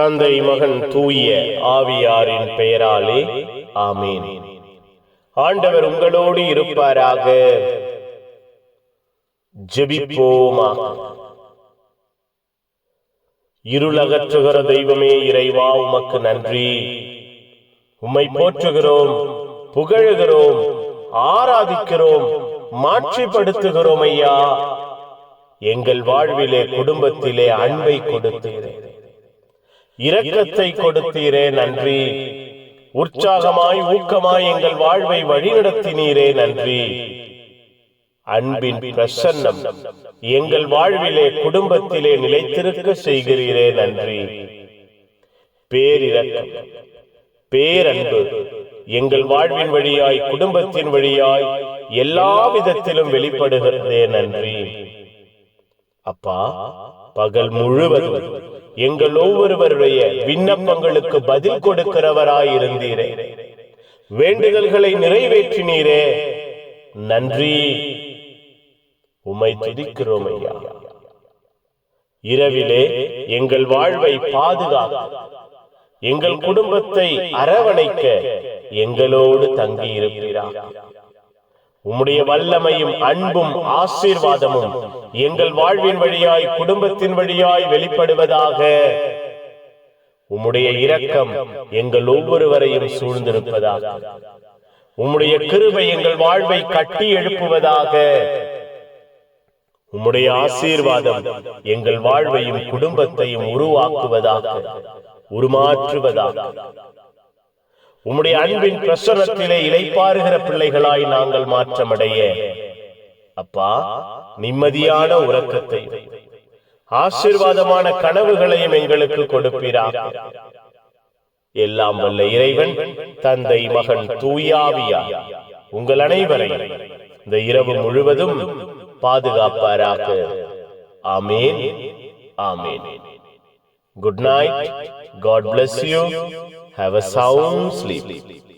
தந்தை மகன் தூய ஆவியாரின் பெயராலே ஆமீன். ஆண்டவர் உங்களோடு இருப்பாராக. ஜெபிப்போமா? இருளகற்றுகிற தெய்வமே இறைவா உமக்கு நன்றி. உம்மை போற்றுகிறோம் புகழுகிறோம் ஆராதிக்கிறோம் மாற்றிப்படுத்துகிறோம் ஐயா. எங்கள் வாழ்விலே குடும்பத்திலே அன்பை கொடுத்து இரக்கத்தை கொடுத்தீரே நன்றி. உற்சாகமாய் ஊக்கமாய் எங்கள் வாழ்வை வழிநடத்தினீரே நன்றி. அன்பின் பிரசன்னம் எங்கள் வாழ்விலே குடும்பத்திலே நிலைத்திருக்க செய்கிறீரே நன்றி. பேரிரக்கம் பேரன்பு எங்கள் வாழ்வின் வழியாய் குடும்பத்தின் வழியாய் எல்லா விதத்திலும் வெளிப்படுகிறதே நன்றி. அப்பா பகல் முழுவதும் எங்கள் ஒவ்வொருவருடைய விண்ணப்பங்களுக்கு பதில் கொடுக்கிறவராயிருந்தீரே. வேண்டுதல்களை நிறைவேற்றினீரே. நன்றி. உமை துதிக்கிறோம் ஐயா. இரவிலே எங்கள் வாழ்வை பாதுகாக்க எங்கள் குடும்பத்தை அரவணைக்க எங்களோடு தங்கியிருக்கிறார் உம்முடைய வல்லமையும் அன்பும் ஆசீர்வாதமும் எங்கள் வாழ்வின் வழியாய் குடும்பத்தின் வழியாய் வெளிப்படுவதாக உம்முடைய இரக்கம் எங்கள் ஒவ்வொருவரையும் சூழ்ந்திருப்பதாக உம்முடைய கிருபை எங்கள் வாழ்வை கட்டி எழுப்புவதாக உம்முடைய ஆசீர்வாதம் எங்கள் வாழ்வையும் குடும்பத்தையும் உருவாக்குவதாக உருமாற்றுவதாக உம்முடைய அன்பின் பிரசனத்திலே இலைப்பாறுகிற பிள்ளைகளாய் நாங்கள் மாற்றமடைய. அப்பா நிம்மதியான உறக்கத்தை. ஆசீர்வாதமான கனவுகளையும் எங்களுக்கு கொடுப்பீராக. எல்லாம் வல்ல இறைவன் தந்தை மகன் தூயாவியா உங்கள் அனைவரையும் இந்த இரவு முழுவதும் பாதுகாப்பாராக. ஆமேன். ஆமேன். Good night God bless you Have a sound sleep.